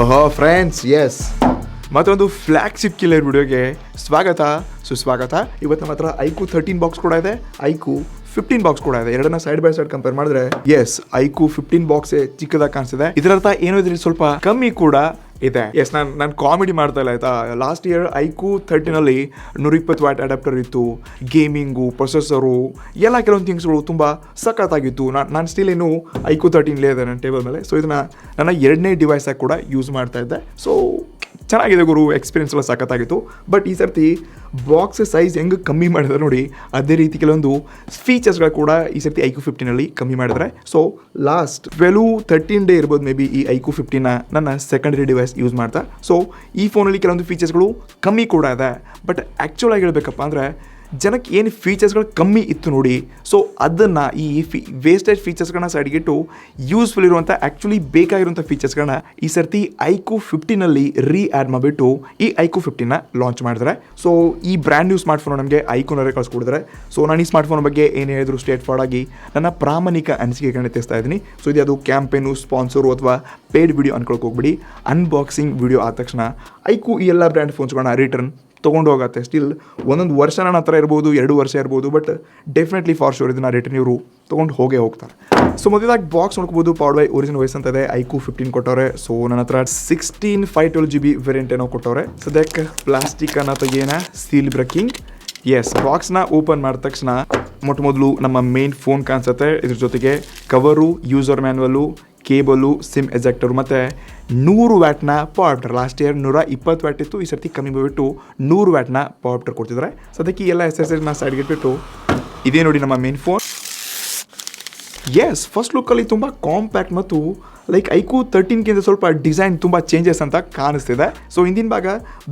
ಓಹೋ friends yes ಮತ್ತೊಂದು flagship killer ವಿಡಿಯೋಗೆ ಸ್ವಾಗತ, ಸುಸ್ವಾಗತ. ಇವತ್ತು ನಮ್ಮ ಹತ್ರ ಐಕು ಥರ್ಟೀನ್ ಬಾಕ್ಸ್ ಕೂಡ ಇದೆ. ಐಕು ಫಿಫ್ಟೀನ್ ಬಾಕ್ಸ್ ಕೂಡ ಇದೆ. ಎರಡನ್ನ ಸೈಡ್ ಬೈ ಸೈಡ್ ಕಂಪೇರ್ ಮಾಡಿದ್ರೆ ಎಸ್ ಐಕು ಫಿಫ್ಟೀನ್ ಬಾಕ್ಸ್ ಚಿಕ್ಕದಾಗಿ ಕಾಣಿಸಿದೆ. ಇದರರ್ಥ ಏನೋ ಇದ್ರಲ್ಲಿ ಸ್ವಲ್ಪ ಕಮ್ಮಿ ಕೂಡ ಇದೆ. ಎಸ್ ನಾನು ನಾನು ಕಾಮಿಡಿ ಮಾಡ್ತಾ ಇಲ್ಲ, ಆಯ್ತಾ? ಲಾಸ್ಟ್ ಇಯರ್ ಐಕು ಥರ್ಟಿನಲ್ಲಿ ನೂರ ಇಪ್ಪತ್ತು ವ್ಯಾಟ್ ಅಡಾಪ್ಟರ್ ಇತ್ತು. ಗೇಮಿಂಗು ಪ್ರೊಸೆಸರು ಎಲ್ಲ ಕೆಲವೊಂದು ಥಿಂಗ್ಸ್ಗಳು ತುಂಬ ಸಖತ್ತಾಗಿತ್ತು. ನಾನು ನಾನು ಸ್ಟಿಲ್ ಇನ್ನು ಐಕು ತರ್ಟೀನ್ಲೇ ಇದೆ ನನ್ನ ಟೇಬಲ್ ಮೇಲೆ. ಸೊ ಇದನ್ನು ನನ್ನ ಎರಡನೇ ಡಿವೈಸಾಗಿ ಕೂಡ ಯೂಸ್ ಮಾಡ್ತಾ ಇದ್ದೆ. ಸೊ ಚೆನ್ನಾಗಿದೆ ಗುರು ಎಕ್ಸ್ಪೀರಿಯನ್ಸ್ ಎಲ್ಲ ಸಖತ್ತಾಗಿತ್ತು. ಬಟ್ ಈ ಸರ್ತಿ ಬಾಕ್ಸ್ ಸೈಜ್ ಹೆಂಗೆ ಕಮ್ಮಿ ಮಾಡಿದ್ರೆ ನೋಡಿ, ಅದೇ ರೀತಿ ಕೆಲವೊಂದು ಫೀಚರ್ಸ್ಗಳು ಕೂಡ ಈ ಸರ್ತಿ ಐಕು ಫಿಫ್ಟೀನಲ್ಲಿ ಕಮ್ಮಿ ಮಾಡಿದ್ರೆ. So last twelve thirteen day ಇರ್ಬೋದು ಮೇ ಬಿ ಈ ಐಕು ಫಿಫ್ಟೀನ ನನ್ನ ಸೆಕೆಂಡರಿ ಡಿವೈಸ್ ಯೂಸ್ ಮಾಡ್ತಾ. ಸೊ ಈ ಫೋನಲ್ಲಿ ಕೆಲವೊಂದು ಫೀಚರ್ಸ್ಗಳು ಕಮ್ಮಿ ಕೂಡ ಇದೆ. ಬಟ್ ಆ್ಯಕ್ಚುಲ್ ಹೇಳಬೇಕಪ್ಪ ಹೇಳ್ಬೇಕಪ್ಪ ಅಂದರೆ ಜನಕ್ಕೆ ಏನು ಫೀಚರ್ಸ್ಗಳು ಕಮ್ಮಿ ಇತ್ತು ನೋಡಿ. ಸೊ ಅದನ್ನು ಈ ಫಿ ವೇಸ್ಟೇಜ್ ಫೀಚರ್ಸ್ಗಳನ್ನ ಸೈಡ್ಗಿಟ್ಟು ಯೂಸ್ಫುಲ್ ಇರುವಂಥ ಆ್ಯಕ್ಚುಲಿ ಬೇಕಾಗಿರುವಂಥ ಫೀಚರ್ಸ್ಗಳನ್ನ ಈ ಸರ್ತಿ ಐಕೋ ಫಿಫ್ಟೀನಲ್ಲಿ ರೀ ಆ್ಯಡ್ ಮಾಡಿಬಿಟ್ಟು ಈ ಐಕೋ ಫಿಫ್ಟೀನ ಲಾಂಚ್ ಮಾಡಿದ್ರೆ ಸೊ ಈ ಬ್ರ್ಯಾಂಡ್ ನ್ಯೂ ಸ್ಮಾರ್ಟ್ಫೋನ್ ನಮಗೆ ಐಕೋನವರೇ ಕಳಿಸ್ಕೊಡಿದ್ರೆ ಸೊ ನಾನು ಈ ಸ್ಮಾರ್ಟ್ಫೋನ್ ಬಗ್ಗೆ ಏನು ಹೇಳಿದ್ರು ಸ್ಟೇಟ್ ಫಾರ್ಡ್ ಆಗಿ ನನ್ನ ಪ್ರಾಮಾಣಿಕ ಅನಿಸಿಕೆಗಳನ್ನ ತಿಳಿಸ್ತಾ ಇದ್ದೀನಿ. ಸೊ ಇದು ಅದು ಕ್ಯಾಂಪೇನು ಸ್ಪಾನ್ಸರು ಅಥವಾ ಪೇಡ್ ವಿಡಿಯೋ ಅನ್ಕೊಳಕ್ಕೆ ಹೋಗ್ಬಿಡಿ. ಅನ್ಬಾಕ್ಸಿಂಗ್ ವಿಡಿಯೋ ಆದ ತಕ್ಷಣ ಐಕೋ ಈ ಎಲ್ಲ ಬ್ರ್ಯಾಂಡ್ ಫೋನ್ಸ್ಗಳನ್ನ ರಿಟರ್ನ್ ತೊಗೊಂಡು ಹೋಗತ್ತೆ. ಸ್ಟಿಲ್ ಒಂದೊಂದು ವರ್ಷ ನನ್ನ ಹತ್ರ ಇರ್ಬೋದು, ಎರಡು ವರ್ಷ ಇರ್ಬೋದು ಬಟ್ ಡೆಫಿನೆಟ್ಲಿ ಫಾರ್ ಶೋರ್ ಇದನ್ನ ರಿಟರ್ನ್ ಇವರು ತೊಗೊಂಡು ಹೋಗೇ ಹೋಗ್ತಾರೆ. ಸೊ ಮೊದಲಾಗಿ ಬಾಕ್ಸ್ ನೋಡ್ಕೋಬೋದು ಪವರ್ ಬೈ ಒರಿಜಿನ್ ವೈಸ್ ಅಂತ ಇದೆ. ಐಕು ಫಿಫ್ಟೀನ್ ಕೊಟ್ಟವ್ರೆ. ಸೊ ನನ್ನ ಹತ್ರ sixteen five twelve G B variant ಏನೋ ಕೊಟ್ಟವ್ರೆ. ಪ್ಲಾಸ್ಟಿಕ್ ಅನ್ನೋ ತೆಗಿಯೋಣ. ಸೀಲ್ ಬ್ರೇಕಿಂಗ್ ಎಸ್ ಬಾಕ್ಸ್ನ ಓಪನ್ ಮಾಡಿದ ತಕ್ಷಣ ಮೊಟ್ಟ ಮೊದಲು ನಮ್ಮ ಮೇನ್ ಫೋನ್ ಕಾಣಿಸುತ್ತೆ. ಇದ್ರ ಜೊತೆಗೆ cover user manual cable, sim ejector ಮತ್ತು ನೂರು ವ್ಯಾಟ್ನ ಪಾಪ್ಟರ್ ಲಾಸ್ಟ್ ಇಯರ್ ನೂರ ಇಪ್ಪತ್ತು ವ್ಯಾಟ್ ಇತ್ತು, ಈ ಸರ್ತಿ ಕಮ್ಮಿ ಬಿಟ್ಟು ನೂರು ವ್ಯಾಟ್ನ ಪಾಪ್ಟರ್ ಕೊಡ್ತಿದ್ದಾರೆ. ಸದ್ಯಕ್ಕೆ ಈ ಎಲ್ಲ ಎಕ್ಸಸೈಸ್ನ ಸೈಡ್ಗೆ ಇಟ್ಬಿಟ್ಟು, ಇದೇ ನೋಡಿ ನಮ್ಮ ಮೇನ್ ಫೋನ್ ಎಸ್ ಫಸ್ಟ್ ಲುಕ್ಕಲ್ಲಿ ತುಂಬ ಕಾಂಪ್ಯಾಕ್ಟ್ ಮತ್ತು ಲೈಕ್ ಐಕು ತರ್ಟೀನ್ಗಿಂತ ಸ್ವಲ್ಪ ಡಿಸೈನ್ ತುಂಬ ಚೇಂಜಸ್ ಅಂತ ಕಾಣಿಸ್ತಿದೆ. ಸೊ ಹಿಂದಿನ ಭಾಗ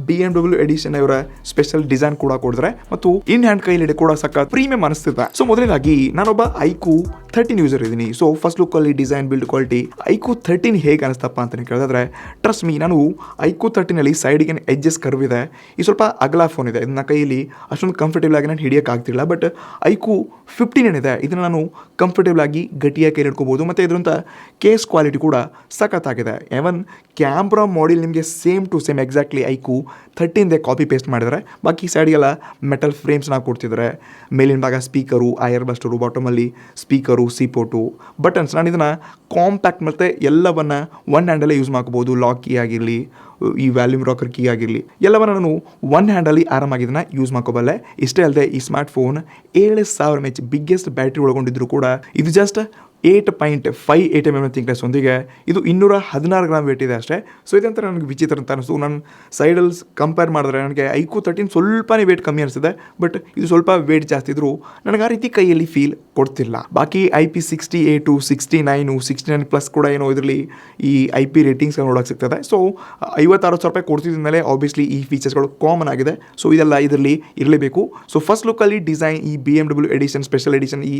ಬಿ ಎಂ ಡಬ್ಲ್ಯೂ ಎಡಿಷನ್ ಇವರ ಸ್ಪೆಷಲ್ ಡಿಸೈನ್ ಕೂಡ ಕೊಡಿದ್ರೆ ಮತ್ತು ಇನ್ ಹ್ಯಾಂಡ್ ಕೈಲಿ ಕೂಡ ಸಕ್ಕ ಪ್ರೀಮಿಯಂ ಅನಿಸ್ತಿದೆ. ಸೊ ಮೊದಲನೇದಾಗಿ ನಾನೊಬ್ಬ ಐಕು ಥರ್ಟೀನ್ ಯೂಸರ್ ಇದ್ದೀನಿ. ಸೊ ಫಸ್ಟ್ ಲುಕ್ ಅಲ್ಲಿ design build quality iQOO thirteen ಹೇಗೆ ಅನಿಸ್ತಪ್ಪ ಅಂತ ಕೇಳಿದ್ರೆ ಟ್ರಸ್ಟ್ ಮೀ ನಾನು ಐಕು ತರ್ಟೀನಲ್ಲಿ ಸೈಡಿಗೆ ಎಡ್ಜಸ್ ಕರ್ವ್ ಇದೆ. ಈ ಸ್ವಲ್ಪ ಅಗಲ ಫೋನ್ ಇದೆ. ಇದನ್ನ ಕೈಯಲ್ಲಿ ಅಷ್ಟೊಂದು ಕಂಫರ್ಟೇಬಲ್ ಆಗಿ ನಾನು ಹಿಡಿಯೋಕ್ಕಾಗ್ತಿಲ್ಲ ಬಟ್ ಐಕು ಫಿಫ್ಟೀನ್ ಏನಿದೆ, ಇದನ್ನು ನಾನು ಕಂಫರ್ಟೇಬಲ್ ಆಗಿ ಗಟ್ಟಿಯಾಗಿ ಕೈ ಹಿಡ್ಕೋಬೋದು ಮತ್ತು ಇದರಂಥ ಕೇಸ್ ಕ್ವಾಲಿಟಿ ಕೂಡ ಸಖತ್ತಾಗಿದೆ. ಎವನ್ ಕ್ಯಾಮ್ರಾ ಮಾಡೆಲ್ ನಿಮಗೆ same to same exactly iQOO ಥರ್ಟೀನ್ದೇ copy paste ಮಾಡಿದರೆ ಬಾಕಿ ಸೈಡ್ಗೆಲ್ಲ ಮೆಟಲ್ ಫ್ರೇಮ್ಸ್ನ ಕೊಡ್ತಿದ್ದಾರೆ. ಮೇಲಿನ ಭಾಗ ಸ್ಪೀಕರು ಐಯರ್ ಬಸ್ಟರು ಬಾಟಮಲ್ಲಿ ಸ್ಪೀಕರು ಸಿಪೋಟು ಬಟನ್ಸ್ ನಾನು ಇದನ್ನು ಕಾಂಪ್ಯಾಕ್ಟ್ ಮತ್ತು ಎಲ್ಲವನ್ನು ಒನ್ ಹ್ಯಾಂಡಲ್ಲೇ ಯೂಸ್ ಮಾಡ್ಕೋಬೋದು ಲಾಕ್ ಕೀ ಆಗಿರಲಿ, ಈ ವ್ಯಾಲ್ಯೂಮ್ ರಾಕರ್ ಕೀ ಆಗಿರಲಿ, ಎಲ್ಲವನ್ನು ನಾನು ಒನ್ ಹ್ಯಾಂಡಲ್ಲಿ ಆರಾಮಾಗಿ ಇದನ್ನು ಯೂಸ್ ಮಾಡ್ಕೋಬಲ್ಲೆ. ಇಷ್ಟೇ ಅಲ್ಲದೆ ಈ ಸ್ಮಾರ್ಟ್ ಫೋನ್ ಏಳು ಸಾವಿರ ಎಚ್ ಬಿಗ್ಗೆಸ್ಟ್ ಬ್ಯಾಟ್ರಿ ಒಳಗೊಂಡಿದ್ರು ಕೂಡ. ಇದು just eight point five eight M M thickness ಒಂದಿಗೆ ಇದು ಇನ್ನೂರ ಹದಿನಾರು ಗ್ರಾಮ್ ವೇಟ್ ಇದೆ ಅಷ್ಟೇ. ಸೊ ಇದಂತ ನನಗೆ ವಿಚಿತ್ರ ಅಂತ ಅನಿಸ್ತು. ನನ್ನ ಸೈಡಲ್ಲಿ ಕಂಪೇರ್ ಮಾಡಿದ್ರೆ ನನಗೆ ಐಕು ತರ್ಟೀನ್ ಸ್ವಲ್ಪನೇ ವೇಟ್ ಕಮ್ಮಿ ಅನಿಸಿದೆ ಬಟ್ ಇದು ಸ್ವಲ್ಪ ವೇಟ್ ಜಾಸ್ತಿ ಇದ್ರು ನನಗೆ ಆ ರೀತಿ ಕೈಯಲ್ಲಿ ಫೀಲ್ ಕೊಡ್ತಿಲ್ಲ. ಬಾಕಿ I P sixty eight sixty nine sixty nine plus ಕೂಡ ಏನೋ ಇದರಲ್ಲಿ ಈ ಐ ಪಿ ರೇಟಿಂಗ್ಸ್ ನೋಡೋಕೆ ಸಿಗ್ತದೆ. ಸೊ ಐವತ್ತಾರು ಸಾವಿರ ರೂಪಾಯಿ ಕೊಡ್ತಿದ್ದ ಮೇಲೆ ಆಬ್ವಿಯಸ್ಲಿ ಈ ಫೀಚರ್ಸ್ಗಳು ಕಾಮನ್ ಆಗಿದೆ. ಸೊ ಇದೆಲ್ಲ ಇದರಲ್ಲಿ ಇರಲೇಬೇಕು. ಸೊ ಫಸ್ಟ್ ಲುಕ್ಕಲ್ಲಿ ಡಿಸೈನ್ ಈ B M W edition special edition ಈ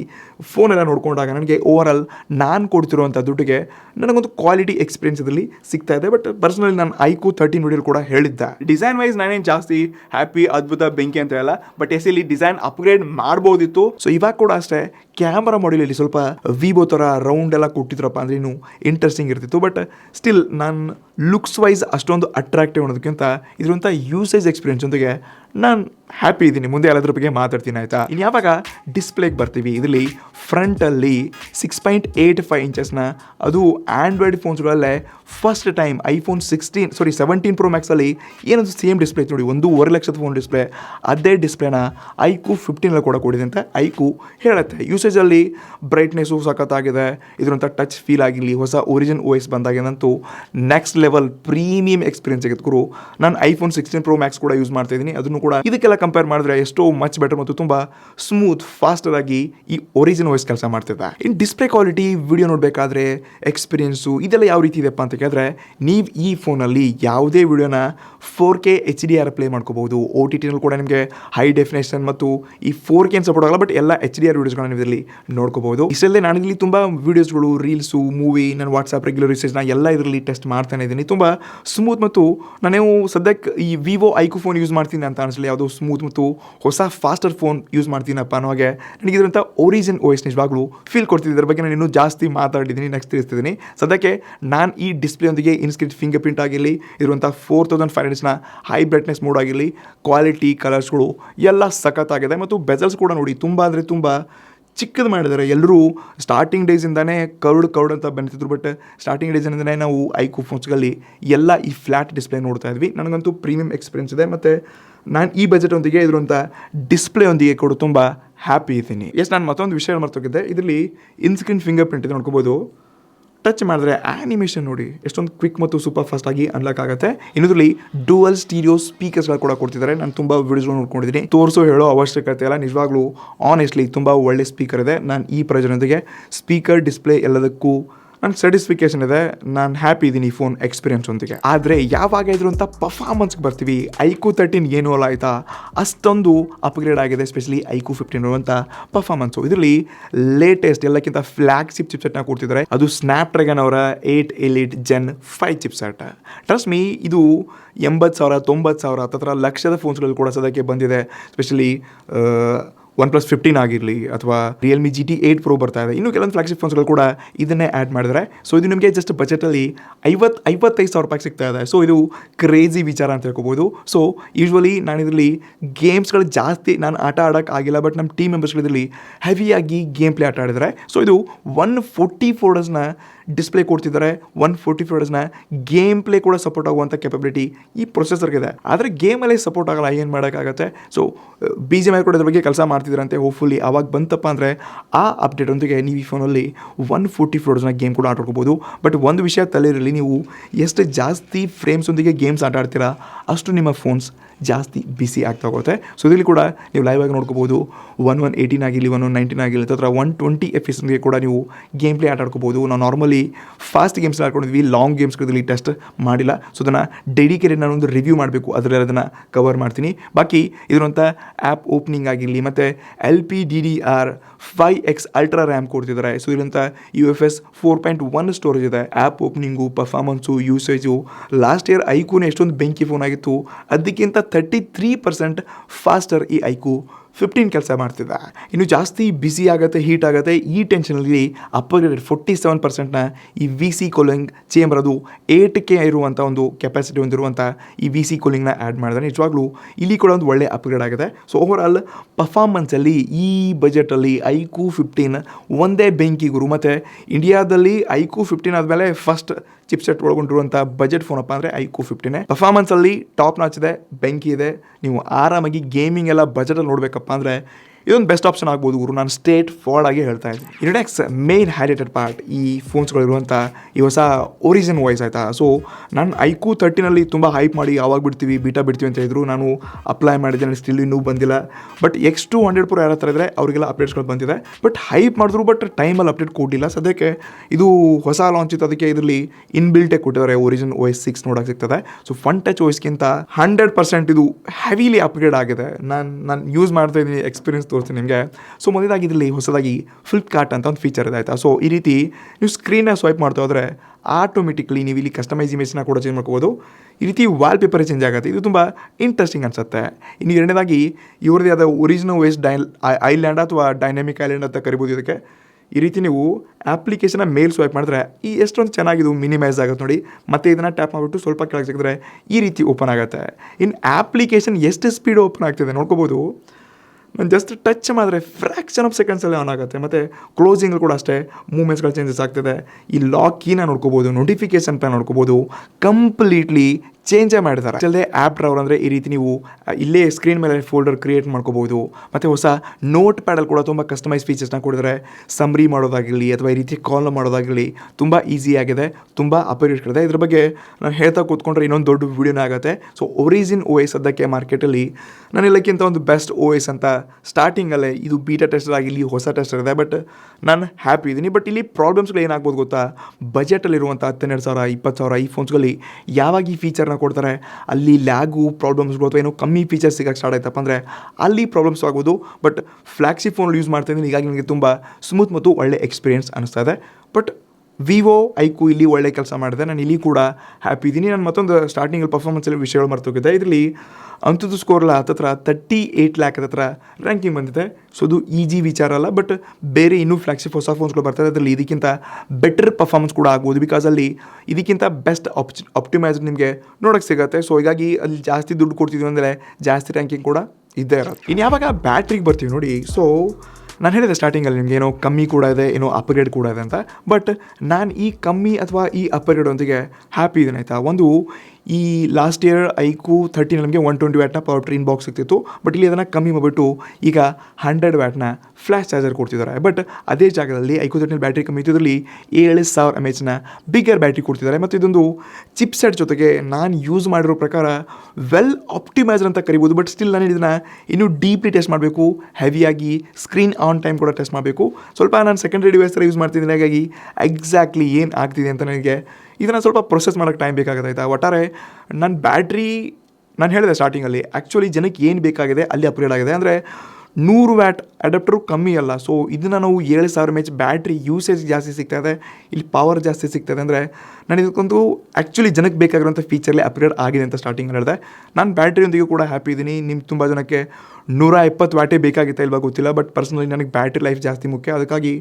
ಫೋನ್ ಎಲ್ಲ ನೋಡ್ಕೊಂಡಾಗ ನನಗೆ ಓವರ್ ಆಲ್ ನಾನು ಕೊಡ್ತಿರುವಂಥ ದುಡ್ಡಿಗೆ ನನಗೊಂದು ಕ್ವಾಲಿಟಿ ಎಕ್ಸ್ಪೀರಿಯನ್ಸ್ ಇದರಲ್ಲಿ ಸಿಗ್ತಾ ಇದೆ. ಬಟ್ ಪರ್ಸನಲಿ ನಾನು ಐಕು ತರ್ಟೀನ್ ವಿಡಿಯೋ ಕೂಡ ಹೇಳಿದ್ದೆ. ಡಿಸೈನ್ ವೈಸ್ ನಾನೇನು ಜಾಸ್ತಿ ಹ್ಯಾಪಿ ಅದ್ಭುತ, ಬೆಂಕಿ ಅಂತ ಹೇಳಲ್ಲ. ಬಟ್ ಎಸ್ ಇಲ್ಲಿ ಡಿಸೈನ್ ಅಪ್ಗ್ರೇಡ್ ಮಾಡ್ಬೋದಿತ್ತು. ಸೊ ಇವಾಗ ಕೂಡ ಅಷ್ಟೇ ಕ್ಯಾಮ್ರಾ ಮಾಡ್ಯೂಲಲ್ಲಿ ಸ್ವಲ್ಪ ವಿವೋ ಥರ ರೌಂಡ್ ಎಲ್ಲ ಕೊಟ್ಟಿದ್ರಪ್ಪ ಅಂದ್ರೆ ಇನ್ನು ಇಂಟ್ರೆಸ್ಟಿಂಗ್ ಇರ್ತಿತ್ತು. ಬಟ್ ಸ್ಟಿಲ್ ನಾನು ಲುಕ್ಸ್ ವೈಸ್ ಅಷ್ಟೊಂದು ಅಟ್ರಾಕ್ಟಿವ್ ಅನ್ನೋದಕ್ಕಿಂತ ಇದರಂಥ ಯೂಸೇಜ್ ಎಕ್ಸ್ಪೀರಿಯನ್ಸ್ ಜೊತೆಗೆ ನಾನು ಹ್ಯಾಪಿ ಇದ್ದೀನಿ. ಮುಂದೆ ಎಲ್ಲದ್ರ ಬಗ್ಗೆ ಮಾತಾಡ್ತೀನಿ, ಆಯಿತಾ? ಇನ್ನು ಯಾವಾಗ ಡಿಸ್ಪ್ಲೇಗೆ ಬರ್ತೀವಿ? ಇದರಲ್ಲಿ ಫ್ರಂಟಲ್ಲಿ ಸಿಕ್ಸ್ ಪಾಯಿಂಟ್ ಏಯ್ಟ್ ಫೈವ್ ಇಂಚಸ್ನ ಅದು android ಫೋನ್ಸ್ಗಳಲ್ಲೇ first time iPhone sixteen sorry seventeen pro ಮ್ಯಾಕ್ಸಲ್ಲಿ ಏನದು ಸೇಮ್ ಡಿಸ್ಪ್ಲೇ ನೋಡಿ. ಒಂದೂವರೆ ಲಕ್ಷದ ಫೋನ್ ಡಿಸ್ಪ್ಲೇ ಅದೇ ಡಿಸ್ಪ್ಲೇನ ಐಕು ಫಿಫ್ಟೀನಲ್ಲಿ ಕೂಡ ಕೊಡಿದೆ ಅಂತ ಐಕು ಹೇಳುತ್ತೆ. ಯೂಸೇಜಲ್ಲಿ ಬ್ರೈಟ್ನೆಸ್ಸು ಸಖತ್ತಾಗಿದೆ. ಇದರಂಥ ಟಚ್ ಫೀಲ್ ಆಗಿರಲಿ, ಹೊಸ ಒರಿಜಿನ್ ಓ ಎಸ್ ಬಂದಾಗಿನಂತೂ ನೆಕ್ಸ್ಟ್ ಲೆವೆಲ್ ಪ್ರೀಮಿಯಂ ಎಕ್ಸ್ಪೀರಿಯನ್ಸ್ ಆಗಿತ್ತು ನಾನು ಐಫೋನ್ ಸಿಕ್ಸ್ಟೀನ್ ಪ್ರೋ ಮ್ಯಾಕ್ಸ್ ಕೂಡ ಯೂಸ್ ಮಾಡ್ತಾ ಇದ್ದೀನಿ. ಅದನ್ನು ಕೂಡ ಇದಕ್ಕೆಲ್ಲ ಕಂಪೇರ್ ಮಾಡಿದ್ರೆ ಎಷ್ಟೋ ಮಚ್ ಬೆಟರ್ ಮತ್ತು ತುಂಬ ಸ್ಮೂತ್ ಫಾಸ್ಟರ್ ಆಗಿ ಈ ಒರಿಜಿನ್ ವಾಯ್ಸ್ ಕೆಲಸ ಮಾಡ್ತಿದ್ದೆ ಇನ್ ಡಿಸ್ಪ್ಲೇ ಕ್ವಾಲಿಟಿ ವಿಡಿಯೋ ನೋಡಬೇಕಾದ್ರೆ ಎಕ್ಸ್ಪೀರಿಯನ್ಸು ಇದೆಲ್ಲ ಯಾವ ರೀತಿ ಇದೆಪ್ಪ ಅಂತ ಕೇಳಿದ್ರೆ ನೀವು ಈ ಫೋನಲ್ಲಿ ಯಾವುದೇ ವಿಡಿಯೋನ four K H D R play ಮಾಡ್ಕೋಬಹುದು. ಓ ಟಿ ಟಿನಲ್ಲಿ ಕೂಡ ನಿಮಗೆ ಹೈ ಡೆಫಿನೇಷನ್ ಮತ್ತು ಈ ಫೋರ್ ಕೆ ಸಪೋರ್ಟ್ ಆಗಲ್ಲ ಬಟ್ ಎಲ್ಲ ಎಚ್ ಡಿ ಆರ್ ವಿಡಿಯೋಸ್ಗಳನ್ನ ನೀವು ಇದರಲ್ಲಿ ನೋಡ್ಕೋಬಹುದು. ಇಷ್ಟಲ್ಲದೆ ನಾನು ಇಲ್ಲಿ ತುಂಬ ವೀಡಿಯೋಸ್ಗಳು ರೀಲ್ಸು ಮೂವಿ ನನ್ನ ವಾಟ್ಸಾಪ್ ರೆಗ್ಯುಲರ್ ಯೂಸೇಜ್ನ ಎಲ್ಲ ಇದರಲ್ಲಿ ಟೆಸ್ಟ್ ಮಾಡ್ತಾನೆ ಇದ್ದೀನಿ. ತುಂಬ ಸ್ಮೂತ್ ಮತ್ತು ನಾನು ಸದ್ಯಕ್ಕೆ ಈ ವಿವೋ ಐಕು ಫೋನ್ ಯೂಸ್ ಮಾಡ್ತೀನಿ ಅಂತ ಅನಿಸಲಿ. ಯಾವುದೋ ಸ್ಮೂತ್ ಮತ್ತು ಹೊಸ ಫಾಸ್ಟರ್ ಫೋನ್ ಯೂಸ್ ಮಾಡ್ತೀನಪ್ಪ ಅನ್ನೋ ಹಾಗೆ ನನಗೆ ಇದರಂಥ ಒರಿಜಿನ್ ಓ ಎಸ್ ನಿಜವಾಗ್ಲೂ ಫೀಲ್ ಕೊಡ್ತಿದ್ದೆ ಇದ್ರ ಬಗ್ಗೆ ನಾನು ಇನ್ನೂ ಜಾಸ್ತಿ ಮಾತಾಡಿದ್ದೀನಿ ನೆಕ್ಸ್ಟ್ ತಿಳಿಸ್ತಿದ್ದೀನಿ ಸದ್ಯಕ್ಕೆ ನಾನು ಈ ಡಿಸ್ಪ್ಲೇಯೊಂದಿಗೆ ಇನ್ಸ್ಕ್ರಿಟ್ ಫಿಂಗರ್ ಪ್ರಿಂಟ್ ಆಗಿರಲಿ ಇರುವಂಥ ಫೋರ್ ತೌಸಂಡ್ ಫೈವ್ ಹಂಡ್ರೆಡ್ಸ್ನ ಹೈ ಬ್ರೈಟ್ನೆಸ್ ಮೋಡ್ ಆಗಿರಲಿ ಕ್ವಾಲಿಟಿ ಕಲರ್ಸ್ಗಳು ಎಲ್ಲ ಸಖತ್ತಾಗಿದೆ. ಮತ್ತು ಬೆಜಲ್ಸ್ ಕೂಡ ನೋಡಿ, ತುಂಬ ಅಂದರೆ ತುಂಬ ಚಿಕ್ಕದು ಮಾಡಿದ್ದಾರೆ. ಎಲ್ಲರೂ ಸ್ಟಾರ್ಟಿಂಗ್ ಡೇಸಿಂದನೇ ಕರ್ಡ್ ಕರ್ಡ್ ಅಂತ ಬಂದಿದ್ರು ಬಟ್ ಸ್ಟಾರ್ಟಿಂಗ್ ಡೇಸಿಂದನೇ ನಾವು ಐಕು ಫೋನ್ಸ್ಗಳಲ್ಲಿ ಎಲ್ಲ ಈ ಫ್ಲ್ಯಾಟ್ ಡಿಸ್ಪ್ಲೇ ನೋಡ್ತಾ ಇದ್ವಿ. ನನಗಂತೂ ಪ್ರೀಮಿಯಂ ಎಕ್ಸ್ಪೀರಿಯನ್ಸ್ ಇದೆ. ಮತ್ತು ನಾನು ಈ ಬಜೆಟ್ ಒಂದಿಗೆ ಇದ್ರಂಥ ಡಿಸ್ಪ್ಲೇ ಒಂದಿಗೆ ಕೂಡ ತುಂಬ ಹ್ಯಾಪಿ ಇದ್ದೀನಿ. ಎಸ್ ನಾನು ಮತ್ತೊಂದು ವಿಷಯ ಮರ್ತೋಗಿದ್ದೆ. ಇದರಲ್ಲಿ ಇನ್ಸ್ಕ್ರೀನ್ ಫಿಂಗರ್ ಪ್ರಿಂಟ್ ಇದೆ ನೋಡ್ಕೋಬೋದು. ಟಚ್ ಮಾಡಿದ್ರೆ ಆ್ಯನಿಮೇಷನ್ ನೋಡಿ, ಎಷ್ಟೊಂದು ಕ್ವಿಕ್ ಮತ್ತು ಸೂಪರ್ ಫಾಸ್ಟ್ ಆಗಿ ಅನ್ಲಾಕ್ ಆಗುತ್ತೆ. ಇನ್ನೊಂದರಲ್ಲಿ ಡೂವಲ್ ಸ್ಟೀರಿಯೋ ಸ್ಪೀಕರ್ಸ್ಗಳು ಕೂಡ ಕೊಡ್ತಿದ್ದಾರೆ. ನಾನು ತುಂಬ ವಿಡಿಯೋಸ್ ನೋಡ್ಕೊಂಡಿದ್ದೀನಿ. ತೋರಿಸೋ ಹೇಳೋ ಅವಶ್ಯಕತೆ ಇಲ್ಲ. ನಿಜವಾಗ್ಲೂ ಆನೆಸ್ಟ್ಲಿ ತುಂಬ ಒಳ್ಳೆ ಸ್ಪೀಕರ್ ಇದೆ. ನಾನು ಈ ಪ್ರಯೋಜನದೊಂದಿಗೆ ಸ್ಪೀಕರ್ ಡಿಸ್ಪ್ಲೇ ಎಲ್ಲದಕ್ಕೂ ನನ್ನ ಸ್ಯಾಟಿಸ್ಫಿಕೇಶನ್ ಇದೆ. ನಾನು ಹ್ಯಾಪಿ ಇದ್ದೀನಿ ಈ ಫೋನ್ ಎಕ್ಸ್ಪೀರಿಯನ್ಸ್ ಒಂದಿಗೆ. ಆದರೆ ಯಾವಾಗ ಇದ್ರು ಅಂತ ಪರ್ಫಾರ್ಮೆನ್ಸ್ಗೆ ಬರ್ತೀವಿ. ಐಕು ತರ್ಟೀನ್ ಏನು ಅಲ್ಲ ಆಯಿತಾ? ಅಷ್ಟೊಂದು ಅಪ್ಗ್ರೇಡ್ ಆಗಿದೆ ಸ್ಪೆಷಲಿ ಐಕು ಫಿಫ್ಟೀನ್ ಅಂತ ಪರ್ಫಾರ್ಮೆನ್ಸು ಇದರಲ್ಲಿ ಲೇಟೆಸ್ಟ್ ಎಲ್ಲಕ್ಕಿಂತ ಫ್ಲ್ಯಾಗ್ಶಿಪ್ ಚಿಪ್ಸೆಟ್ನ ಕೊಡ್ತಿದ್ದಾರೆ ಅದು ಸ್ನ್ಯಾಪ್ ಡ್ರ್ಯಾಗನ್ ಅವರ eight elite gen five chipset trust me ಇದು ಎಂಬತ್ತು ಸಾವಿರ, ತೊಂಬತ್ತು ಸಾವಿರ, ಹತ್ತತ್ರ ಲಕ್ಷದ ಫೋನ್ಸ್ಗಳಲ್ಲಿ ಕೂಡ ಸದ್ಯಕ್ಕೆ ಬಂದಿದೆ. ಸ್ಪೆಷಲಿ ಒನ್ ಪ್ಲಸ್ ಫಿಫ್ಟೀನ್ ಆಗಿರಲಿ ಅಥವಾ Realme G T eight pro ಬರ್ತಾ ಇದೆ. ಇನ್ನೂ ಕೆಲವೊಂದು ಫ್ಲಾಗ್ಶಿಪ್ ಫೋನ್ಸ್ಗಳು ಕೂಡ ಇದನ್ನೇ ಆ್ಯಡ್ ಮಾಡಿದ್ರೆ ಸೊ ಇದು ನಿಮಗೆ ಜಸ್ಟ್ ಬಜೆಟಲ್ಲಿ ಐವತ್ತು, ಐವತ್ತೈದು ಸಾವಿರ ರೂಪಾಯಿಗೆ ಸಿಗ್ತಾ ಇದೆ. ಸೊ ಇದು ಕ್ರೇಜಿ ವಿಚಾರ ಅಂತ ಹೇಳ್ಕೋಬೋದು. ಸೊ ಯೂಶ್ವಲಿ ನಾನು ಇದರಲ್ಲಿ ಗೇಮ್ಸ್ಗಳು ಜಾಸ್ತಿ ನಾನು ಆಟ ಆಡೋಕ್ಕೆ ಆಗಿಲ್ಲ ಬಟ್ ನಮ್ಮ ಟೀಮ್ ಮೆಂಬರ್ಸ್ಗಳು ಇದರಲ್ಲಿ ಹೆವಿಯಾಗಿ ಗೇಮ್ ಪ್ಲೇ ಆಟ ಆಡಿದರೆ ಸೊ ಇದು ಒನ್ ಫೋರ್ಟಿ ಫೋರ್ಡರ್ಸ್ನ ಡಿಸ್ಪ್ಲೇ ಕೊಡ್ತಿದ್ದಾರೆ ಒನ್ ಫೋರ್ಟಿ ಫೋರ್ಸ್ನ ಗೇಮ್ ಪ್ಲೇ ಕೂಡ ಸಪೋರ್ಟ್ ಆಗುವಂಥ ಕೆಪಬಿಲಿಟಿ ಈ ಪ್ರೊಸೆಸರ್ಗಿದೆ ಆದರೆ ಗೇಮಲ್ಲೇ ಸಪೋರ್ಟ್ ಆಗಲ್ಲ, ಏನು ಮಾಡೋಕ್ಕಾಗತ್ತೆ? ಸೊ ಬಿ ಜಿ ಮೈ ಕೂಡ ಇದ್ರ ಬಗ್ಗೆ ಕೆಲಸ ಮಾಡ್ತಿದ್ರಂತೆ ಹೋಪ್ಫುಲಿ ಆವಾಗ ಬಂತಪ್ಪ ಅಂದರೆ ಆ ಅಪ್ಡೇಟೊಂದಿಗೆ ನೀವು ಈ ಫೋನಲ್ಲಿ ಒನ್ ಫೋರ್ಟಿ ಫೋರ್ಸ್ನ ಗೇಮ್ ಕೂಡ ಆಟಾಡ್ಕೋಬೋದು ಬಟ್ ಒಂದು ವಿಷಯ ತಲೆಯಿರಲಿ ನೀವು ಎಷ್ಟು ಜಾಸ್ತಿ ಫ್ರೇಮ್ಸೊಂದಿಗೆ ಗೇಮ್ಸ್ ಆಟಾಡ್ತೀರಾ ಅಷ್ಟು ನಿಮ್ಮ ಫೋನ್ಸ್ ಜಾಸ್ತಿ ಬಿಸಿ ಆಗ್ತಾ ಹೋಗುತ್ತೆ. ಸೊ ಇದರಲ್ಲಿ ಕೂಡ ನೀವು ಲೈವ್ ಆಗಿ ನೋಡ್ಕೋಬೋದು ಒನ್ ಒನ್ ಏಯ್ಟೀನ್ ಆಗಿರಲಿ ಒನ್ ಒನ್ ನೈನ್ಟೀನ್ ಆಗಿರಲಿ, ಅಥವಾ ಒನ್ ಟ್ವೆಂಟಿ ಎಫ್ ಎಸ್ಗೆ ಕೂಡ ನೀವು ಗೇಮ್ ಪ್ಲೇ ಆಟ ಆಡ್ಕೋಬೋದು ನಾವು ನಾರ್ಮಲಿ ಫಾಸ್ಟ್ ಗೇಮ್ಸ್ ಆಡ್ಕೊಂಡಿದ್ವಿ ಲಾಂಗ್ ಗೇಮ್ಸ್ಗಳಲ್ಲಿ ಟೆಸ್ಟ್ ಮಾಡಿಲ್ಲ. ಸೊ ಅದನ್ನು ಡೆಡಿಕೇಟೆಡ್ ನಾನು ಒಂದು ರಿವ್ಯೂ ಮಾಡಬೇಕು. ಅದರಲ್ಲಿ ಅದನ್ನು ಕವರ್ ಮಾಡ್ತೀನಿ. ಬಾಕಿ ಇದರಂಥ ಆ್ಯಪ್ ಓಪನಿಂಗ್ ಆಗಿರಲಿ, ಮತ್ತು L P D D R five X ultra RAM ಕೊಡ್ತಿದ್ದಾರೆ. So ಇದರಂಥ U F S four point one storage ಇದೆ. App opening performance usage last year ಐಕೂನ್ ಎಷ್ಟೊಂದು ಬೆಂಕಿ ಫೋನ್ ಆಗಿತ್ತು. ಅದಕ್ಕಿಂತ ತರ್ಟಿ ತ್ರೀ ಪರ್ಸೆಂಟ್ ಫಾಸ್ಟರ್ ಈ ಐಕು ಫಿಫ್ಟೀನ್ ಕೆಲಸ ಮಾಡ್ತಿದ್ದ ಇನ್ನು ಜಾಸ್ತಿ ಬಿಸಿ ಆಗುತ್ತೆ ಹೀಟ್ ಆಗುತ್ತೆ, ಈ ಟೆನ್ಷನಲ್ಲಿ ಅಪ್ಗ್ರೇಡೆಡ್ ಫೋರ್ಟಿ ಸೆವೆನ್ ಪರ್ಸೆಂಟ್ನ ಈ ವಿ ಸಿ ಕೂಲಿಂಗ್ ಚೇಂಬರ್ ಅದು ಏಟಕ್ಕೆ ಇರುವಂಥ ಒಂದು ಕೆಪಾಸಿಟಿ ಹೊಂದಿರುವಂಥ ಈ ವಿ ಸಿ ಕೂಲಿಂಗ್ನ ಆ್ಯಡ್ ಮಾಡಿದ್ರೆ. ನಿಜವಾಗ್ಲೂ ಇಲ್ಲಿ ಕೂಡ ಒಂದು ಒಳ್ಳೆ ಅಪ್ಗ್ರೇಡ್ ಆಗಿದೆ. ಸೊ ಓವರ್ ಆಲ್ ಪರ್ಫಾರ್ಮೆನ್ಸಲ್ಲಿ ಈ ಬಜೆಟಲ್ಲಿ ಐಕು ಫಿಫ್ಟೀನ್ ಒಂದೇ ಬೆಂಕಿ ಗುರು ಮತ್ತು ಇಂಡಿಯಾದಲ್ಲಿ ಐಕು ಫಿಫ್ಟೀನ್ ಆದಮೇಲೆ ಫಸ್ಟ್ ಚಿಪ್ಸೆಟ್ ಒಳಗೊಂಡಿರುವಂಥ ಬಜೆಟ್ ಫೋನ್ ಅಪ್ಪ ಅಂದ್ರೆ ಐಕು ಪರ್ಫಾರ್ಮೆನ್ಸ್ ಅಲ್ಲಿ ಟಾಪ್ ನಾಚ್ ಇದೆ, ಬೆಂಕಿ ಇದೆ. ನೀವು ಆರಾಮಾಗಿ ಗೇಮಿಂಗ್ ಎಲ್ಲ ಬಜೆಟ್ ಅಲ್ಲಿ ನೋಡಬೇಕಪ್ಪ ಅಂದರೆ ಇದೊಂದು ಬೆಸ್ಟ್ ಆಪ್ಷನ್ ಆಗ್ಬೋದು ಗುರು. ನಾನು ಸ್ಟೇಟ್ ಫಾರ್ಡ್ ಆಗಿ ಹೇಳ್ತಾ ಇದ್ದೀನಿ. ನೆಕ್ಸ್ಟ್ ಮೇನ್ ಹ್ಯಾರಿಟೆಡ್ ಪಾರ್ಟ್ ಈ ಫೋನ್ಸ್ಗಳಿರುವಂಥ ಈ ಹೊಸ ಒರಿಜಿನ್ ವಾಯ್ಸ್ ಆಯಿತಾ? ಸೊ ನಾನು ಐಕು ತರ್ಟಿನಲ್ಲಿ ತುಂಬ ಹೈಪ್ ಮಾಡಿ ಯಾವಾಗ ಬಿಡ್ತೀವಿ ಬೀಟಾ ಬಿಡ್ತೀವಿ ಅಂತ ಹೇಳಿದ್ರು ನಾನು ಅಪ್ಲೈ ಮಾಡಿದ್ದೆ, ನನಗೆ ಸ್ಟಿಲ್ ಇನ್ನೂ ಬಂದಿಲ್ಲ. ಬಟ್ ಎಕ್ಸ್ ಟು ಹಂಡ್ರೆಡ್ ಪುರ ಯಾರ ಹತ್ರ ಇದ್ದರೆ ಅವರಿಗೆಲ್ಲ ಅಪ್ಡೇಟ್ಸ್ಗಳು ಬಂದಿದೆ. ಬಟ್ ಹೈಪ್ ಮಾಡಿದ್ರು ಬಟ್ ಟೈಮಲ್ಲಿ ಅಪ್ಡೇಟ್ ಕೊಟ್ಟಿಲ್ಲ. ಸದ್ಯಕ್ಕೆ ಇದು ಹೊಸ ಲಾಂಚ್ ಇತ್ತು. ಅದಕ್ಕೆ ಇದರಲ್ಲಿ ಇನ್ಬಿಲ್ಟೇ ಕೊಟ್ಟಿದ್ದಾರೆ ಒರಿಜಿನ್ ಓ ಎಸ್ ಸಿಕ್ಸ್ ನೋಡೋಕೆ ಸಿಗ್ತದೆ. ಸೊ ಫನ್ ಟಚ್ ಓಎಸ್ಗಿಂತ ಹಂಡ್ರೆಡ್ ಪರ್ಸೆಂಟ್ ಇದು ಹೆವಿಲಿ ಅಪ್ಗ್ರೇಡ್ ಆಗಿದೆ. ನಾನು ನಾನು ಯೂಸ್ ಮಾಡ್ತಾ ಇದ್ದೀನಿ ಎಕ್ಸ್ಪೀರಿಯನ್ಸ್ ತೋರಿಸ್ತೀನಿ ನಿಮಗೆ. ಸೊ ಮೊದಲಾಗಿ ಇದರಲ್ಲಿ ಹೊಸದಾಗಿ ಫ್ಲಿಪ್ಕಾರ್ಟ್ ಅಂತ ಒಂದು ಫೀಚರ್ ಇದೆ ಆಯಿತಾ? ಸೊ ಈ ರೀತಿ ನೀವು ಸ್ಕ್ರೀನ್ನ ಸ್ವೈಪ್ ಮಾಡ್ತಾ ಹೋದರೆ ಆಟೋಮೆಟಿಕ್ಲಿ ನೀವು ಇಲ್ಲಿ ಕಸ್ಟಮೈಸ್ ಇಮೇಜ್ನ ಕೂಡ ಚೇಂಜ್ ಮಾಡ್ಕೋಬೋದು. ಈ ರೀತಿ ವಾಲ್ ಪೇಪರ್ ಚೇಂಜ್ ಆಗುತ್ತೆ. ಇದು ತುಂಬ ಇಂಟ್ರೆಸ್ಟಿಂಗ್ ಅನಿಸುತ್ತೆ. ಇನ್ನು ಎರಡನೇದಾಗಿ ಇವ್ರದ್ದೇ ಆದ ಒರಿಜಿನಲ್ ವೇಸ್ಟ್ ಡೈ ಐಲ್ಯಾಂಡ್ ಅಥವಾ ಡೈನಾಮಿಕ್ ಐಲ್ಯಾಂಡ್ ಅಂತ ಕರಿಬೋದು ಇದಕ್ಕೆ. ಈ ರೀತಿ ನೀವು ಆ್ಯಪ್ಲಿಕೇಶನ್ನ ಮೇಲ್ ಸ್ವೈಪ್ ಮಾಡಿದ್ರೆ ಈ ಎಷ್ಟೊಂದು ಚೆನ್ನಾಗಿದು ಮಿನಿಮೈಸ್ ಆಗುತ್ತೆ ನೋಡಿ. ಮತ್ತೆ ಇದನ್ನು ಟ್ಯಾಪ್ ಮಾಡಿಬಿಟ್ಟು ಸ್ವಲ್ಪ ಕೆಳಗೆ ಸಿಕ್ಕಿದ್ರೆ ಈ ರೀತಿ ಓಪನ್ ಆಗುತ್ತೆ. ಇನ್ನು ಆ್ಯಪ್ಲಿಕೇಶನ್ ಎಷ್ಟು ಸ್ಪೀಡ್ ಓಪನ್ ಆಗ್ತಿದೆ ನೋಡ್ಕೋಬೋದು. ನಾನು ಜಸ್ಟ್ ಟಚ್ ಮಾಡಿದ್ರೆ ಫ್ರ್ಯಾಕ್ಷನ್ ಆಫ್ ಸೆಕೆಂಡ್ಸಲ್ಲಿ ಆನ್ ಆಗುತ್ತೆ. ಮತ್ತು ಕ್ಲೋಸಿಂಗ್ ಕೂಡ ಅಷ್ಟೇ ಮೂಮೆಂಟ್ಸ್ಗಳು ಚೇಂಜಸ್ ಆಗ್ತಿದೆ. ಈ ಲಾಕ್ ಕೀನ ನೋಡ್ಕೋಬೋದು ನೋಟಿಫಿಕೇಶನ್ ಪ್ಯಾನ್ ನೋಡ್ಕೋಬೋದು ಕಂಪ್ಲೀಟ್ಲಿ ಚೇಂಜೇ ಮಾಡಿದ್ದಾರೆ. ಅಲ್ಲದೆ ಆ್ಯಪ್ ಡ್ರೈವರ್ ಅಂದರೆ ಈ ರೀತಿ ನೀವು ಇಲ್ಲೇ ಸ್ಕ್ರೀನ್ ಮೇಲೆ ಫೋಲ್ಡರ್ ಕ್ರಿಯೇಟ್ ಮಾಡ್ಕೋಬೋದು. ಮತ್ತು ಹೊಸ ನೋಟ್ ಪ್ಯಾಡಲ್ಲಿ ಕೂಡ ತುಂಬ ಕಸ್ಟಮೈಸ್ ಫೀಚರ್ಸ್ನ ಕೊಡಿದರೆ ಸಮ್ರಿ ಮಾಡೋದಾಗಿರಲಿ ಅಥವಾ ಈ ರೀತಿ ಕಾಲ್ ಮಾಡೋದಾಗಿರಲಿ ತುಂಬ ಈಸಿ ಆಗಿದೆ, ತುಂಬ ಅಪರಿಷ್ಕರಿದೆ ಇದ್ರ ಬಗ್ಗೆ ನಾನು ಹೇಳ್ತಾ ಕೂತ್ಕೊಂಡ್ರೆ ಇನ್ನೊಂದು ದೊಡ್ಡ ವಿಡಿಯೋನೇ ಆಗುತ್ತೆ. ಸೊ ಒರಿಜಿನ್ ಓ ಎಸ್ ಅದಕ್ಕೆ ಮಾರ್ಕೆಟಲ್ಲಿ ನಾನು ಎಲ್ಲಕ್ಕಿಂತ ಒಂದು ಬೆಸ್ಟ್ ಓ ಎಸ್ ಅಂತ ಸ್ಟಾರ್ಟಿಂಗಲ್ಲೇ ಇದು ಬೀಟಾ ಟೆಸ್ಟರ್ ಆಗಿರಲಿ, ಹೊಸ ಟೆಸ್ಟರ್ ಇದೆ. ಬಟ್ ನಾನು ಹ್ಯಾಪಿ ಇದ್ದೀನಿ ಬಟ್ ಇಲ್ಲಿ ಪ್ರಾಬ್ಲಮ್ಸ್ಗಳು ಏನಾಗ್ಬೋದು ಗೊತ್ತಾ? ಬಜೆಟಲ್ಲಿರುವಂಥ ಹತ್ತೆರಡು ಸಾವಿರ, ಇಪ್ಪತ್ತು ಸಾವಿರ ಈ ಫೋನ್ಸ್ಗಳಲ್ಲಿ ಯಾವಾಗ ಈ ಫೀಚರ್ನ ಕೊಡ್ತಾರೆ. ಅಲ್ಲಿ ಲ್ಯಾಗು ಪ್ರಾಬ್ಲಮ್ಸ್ಗಳು ಅಥವಾ ಏನೋ ಕಮ್ಮಿ ಫೀಚರ್ಸ್ ಸಿಗೋಕ್ಕೆ ಸ್ಟಾರ್ಟ್ ಆಯ್ತಪ್ಪ ಅಂದರೆ ಅಲ್ಲಿ ಪ್ರಾಬ್ಲಮ್ಸ್ ಆಗ್ಬೋದು. ಬಟ್ ಫ್ಲಾಗ್ಶಿಪ್ ಫೋನ್ ಯೂಸ್ ಮಾಡ್ತಾ ಹೀಗಾಗಿ ನನಗೆ ತುಂಬ ಸ್ಮೂತ್ ಮತ್ತು ಒಳ್ಳೆ ಎಕ್ಸ್ಪೀರಿಯನ್ಸ್ ಅನಿಸ್ತಾ ಇದೆ. ಬಟ್ ವಿವೋ, ಐಕು ಇಲ್ಲಿ ಒಳ್ಳೆ ಕೆಲಸ ಮಾಡಿದೆ. ನಾನು ಇಲ್ಲಿ ಕೂಡ ಹ್ಯಾಪಿ ಇದ್ದೀನಿ ನಾನು ಮತ್ತೊಂದು ಸ್ಟಾರ್ಟಿಂಗಲ್ಲಿ ಪರ್ಫಾರ್ಮೆನ್ಸಲ್ಲಿ ವಿಷಯಗಳು ಮರ್ತೋಗಿದ್ದೆ ಇದರಲ್ಲಿ ಅಂಥದ್ದು ಸ್ಕೋರ್ ಅಲ್ಲ, ಹತ್ತತ್ರ ತರ್ಟಿ ಏಯ್ಟ್ ಲ್ಯಾಕ್ ಹತ್ರ ರ್ಯಾಂಕಿಂಗ್ ಬಂದಿದೆ. ಸೊ ಅದು ಈಜಿ ವಿಚಾರ ಅಲ್ಲ ಬಟ್ ಬೇರೆ ಇನ್ನೂ ಫ್ಲಾಗ್ಶಿಪ್ ಹೊಸ ಫೋನ್ಸ್ಗಳು ಬರ್ತಾರೆ ಅದರಲ್ಲಿ ಇದಕ್ಕಿಂತ ಬೆಟರ್ ಪರ್ಫಾರ್ಮೆನ್ಸ್ ಕೂಡ ಆಗ್ಬೋದು ಬಿಕಾಸ್ ಅಲ್ಲಿ ಇದಕ್ಕಿಂತ ಬೆಸ್ಟ್ ಆಪ್ಚ್ ಆಪ್ಟಿಮೈಸ್ ನಿಮಗೆ ನೋಡೋಕ್ಕೆ ಸಿಗುತ್ತೆ. ಸೊ ಹೀಗಾಗಿ ಅಲ್ಲಿ ಜಾಸ್ತಿ ದುಡ್ಡು ಕೊಡ್ತಿದ್ವಿ ಅಂದರೆ ಜಾಸ್ತಿ ರ್ಯಾಂಕಿಂಗ್ ಕೂಡ ಇದ್ದೇ ಇರುತ್ತೆ. ಇನ್ನು ಯಾವಾಗ ಬ್ಯಾಟ್ರಿಗೆ ಬರ್ತೀವಿ ನೋಡಿ. ಸೊ ನಾನು ಹೇಳಿದೆ ಸ್ಟಾರ್ಟಿಂಗಲ್ಲಿ ನಿಮಗೆ ಏನೋ ಕಮ್ಮಿ ಕೂಡ ಇದೆ, ಏನೋ ಅಪ್ಗ್ರೇಡ್ ಕೂಡ ಇದೆ ಅಂತ. ಬಟ್ ನಾನು ಈ ಕಮ್ಮಿ ಅಥವಾ ಈ ಅಪ್ಗ್ರೇಡ್ ಒಂದಿಗೆ ಹ್ಯಾಪಿ ಇದ್ದೀನಿ ಆಯಿತಾ? ಒಂದು ಈ ಲಾಸ್ಟ್ ಇಯರ್ ಐಕು ಥರ್ಟಿ ನಮಗೆ ಒನ್ ಟ್ವೆಂಟಿ ವ್ಯಾಟ್ನ ಪವರ್ ಟ್ರೀನ್ ಬಾಕ್ಸ್ ಸಿಗ್ತಿತ್ತು ಬಟ್ ಇಲ್ಲಿ ಅದನ್ನು ಕಮ್ಮಿ ಮಾಡಿಬಿಟ್ಟು ಈಗ ಹಂಡ್ರೆಡ್ ವ್ಯಾಟ್ನ ಫ್ಲ್ಯಾಶ್ ಚಾರ್ಜರ್ ಕೊಡ್ತಿದ್ದಾರೆ. ಬಟ್ ಅದೇ ಜಾಗದಲ್ಲಿ ಐಕು ಥರ್ಟಿನಲ್ಲಿ ಬ್ಯಾಟ್ರಿ ಕಮ್ಮಿ ಇದ್ದಲ್ಲಿ ಏಳು ಸಾವಿರ ಎಂ ಎಚ್ನ ಬಿಗ್ಗರ್ ಬ್ಯಾಟ್ರಿ ಕೊಡ್ತಿದ್ದಾರೆ. ಮತ್ತು ಇದೊಂದು ಚಿಪ್ ಸೆಟ್ ಜೊತೆಗೆ ನಾನು ಯೂಸ್ ಮಾಡಿರೋ ಪ್ರಕಾರ ವೆಲ್ ಆಪ್ಟಿಮೈಸರ್ ಅಂತ ಕರಿಬೋದು. ಬಟ್ ಸ್ಟಿಲ್ ನಾನು ಇದನ್ನು ಇನ್ನೂ ಡೀಪ್ಲಿ ಟೆಸ್ಟ್ ಮಾಡಬೇಕು. ಹೆವಿಯಾಗಿ ಸ್ಕ್ರೀನ್ ಆನ್ ಟೈಮ್ ಕೂಡ ಟೆಸ್ಟ್ ಮಾಡಬೇಕು. ಸ್ವಲ್ಪ ನಾನು ಸೆಕೆಂಡ್ರಿ ಡಿವೈಸ್ ಥರ ಯೂಸ್ ಮಾಡ್ತಿದ್ದೀನಿ. ಹಾಗಾಗಿ ಎಕ್ಸಾಕ್ಟ್ಲಿ ಏನು ಆಗ್ತಿದೆ ಅಂತ ನನಗೆ ಇದನ್ನು ಸ್ವಲ್ಪ ಪ್ರೊಸೆಸ್ ಮಾಡೋಕ್ಕೆ ಟೈಮ್ ಬೇಕಾಗುತ್ತೆ ಆಯಿತಾ ಒಟ್ಟಾರೆ ನನ್ನ ಬ್ಯಾಟ್ರಿ ನಾನು ಹೇಳಿದೆ ಸ್ಟಾರ್ಟಿಂಗಲ್ಲಿ ಆ್ಯಕ್ಚುಲಿ ಜನಕ್ಕೆ ಏನು ಬೇಕಾಗಿದೆ ಅಲ್ಲಿ ಅಪ್ಗ್ರೇಡ್ ಆಗಿದೆ. ಅಂದರೆ ನೂರು ವ್ಯಾಟ್ ಅಡಾಪ್ಟರು ಕಮ್ಮಿ ಅಲ್ಲ. ಸೊ ಇದನ್ನು ನಾವು ಏಳು ಸಾವಿರ ಎಚ್ ಬ್ಯಾಟ್ರಿ ಯೂಸೇಜ್ ಜಾಸ್ತಿ ಸಿಗ್ತಾಯಿದೆ ಇಲ್ಲಿ ಪವರ್ ಜಾಸ್ತಿ ಸಿಗ್ತದೆ ಅಂದರೆ ನಾನು ಇದಕ್ಕೊಂದು ಆ್ಯಕ್ಚುಲಿ ಜನಕ್ಕೆ ಬೇಕಾಗಿರೋಂಥ ಫೀಚರ್ಲಿ ಅಪ್ಗ್ರೇಡ್ ಆಗಿದೆ ಅಂತ ಸ್ಟಾರ್ಟಿಂಗ್ ಹೇಳಿದೆ. ನಾನು ಬ್ಯಾಟ್ರಿಯೊಂದಿಗೆ ಕೂಡ ಹ್ಯಾಪಿ ಇದ್ದೀನಿ ನಿಮ್ಗೆ ತುಂಬ ಜನಕ್ಕೆ ನೂರ ಇಪ್ಪತ್ತು ವ್ಯಾಟೇ ಬೇಕಾಗಿತ್ತು ಇಲ್ವಾ ಗೊತ್ತಿಲ್ಲ. ಬಟ್ ಪರ್ಸನಲಿ ನನಗೆ ಬ್ಯಾಟ್ರಿ ಲೈಫ್ ಜಾಸ್ತಿ ಮುಖ್ಯ. ಅದಕ್ಕಾಗಿ